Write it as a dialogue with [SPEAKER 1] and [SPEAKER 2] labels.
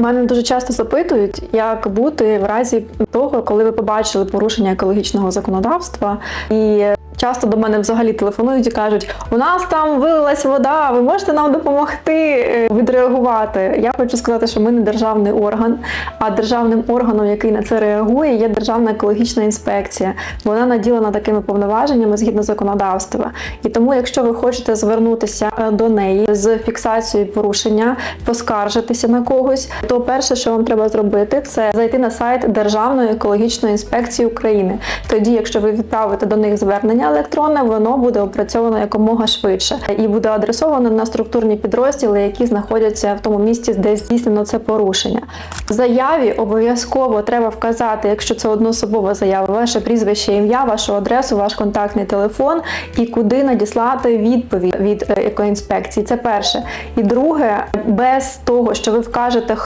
[SPEAKER 1] Мене дуже часто запитують, як бути в разі того, коли ви побачили порушення екологічного законодавства, і часто до мене взагалі телефонують і кажуть: у нас там вилилась вода, ви можете нам допомогти е, відреагувати. Я хочу сказати, що ми не державний орган, а державним органом, який на це реагує, є Державна екологічна інспекція. Вона наділена такими повноваженнями згідно законодавства. І тому, якщо ви хочете звернутися до неї з фіксацією порушення, поскаржитися на когось, то перше, що вам треба зробити, це зайти на сайт Державної екологічної інспекції України. Тоді, якщо ви відправите до них звернення електронне, воно буде опрацьовано якомога швидше і буде адресовано на структурні підрозділи, які знаходяться в тому місці, де здійснено це порушення. В заяві обов'язково треба вказати, якщо це одноособова заява, ваше прізвище, ім'я, вашу адресу, ваш контактний телефон і куди надіслати відповідь від е, екоінспекції. Це перше. І друге, без того, що ви вкажете,